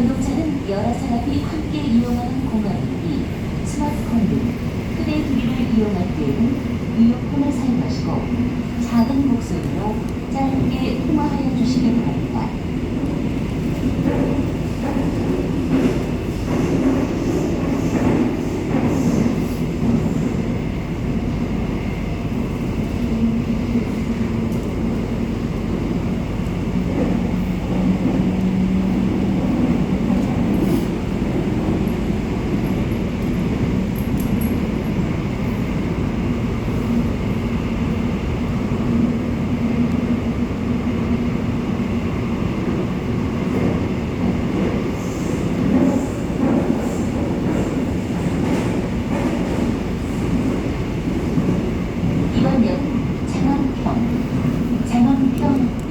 전동차는 여러 사람이 함께 이용하는 공간이 스마트폰 등 휴대기기를 이용할 때에는 이어폰을 사용하시고 작은 목소리로 짧게 통화하여 주시기 바랍니다.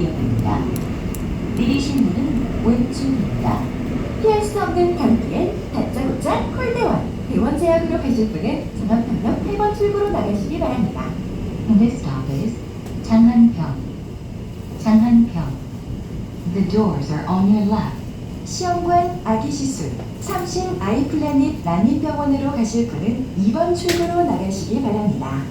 장안평역입니다. 내리실 문은 왼쪽입니다. 피할 수 없는 감기엔 다짜고짜 콜대원 대원 제약으로 가실 분은 장안평역 8번 출구로 나가시기 바랍니다. This stop is 장안평, 장안평. The doors are on your left. 시험관 아기시술 삼신 아이플라닛 난임병원으로 가실 분은 2번 출구로 나가시기 바랍니다.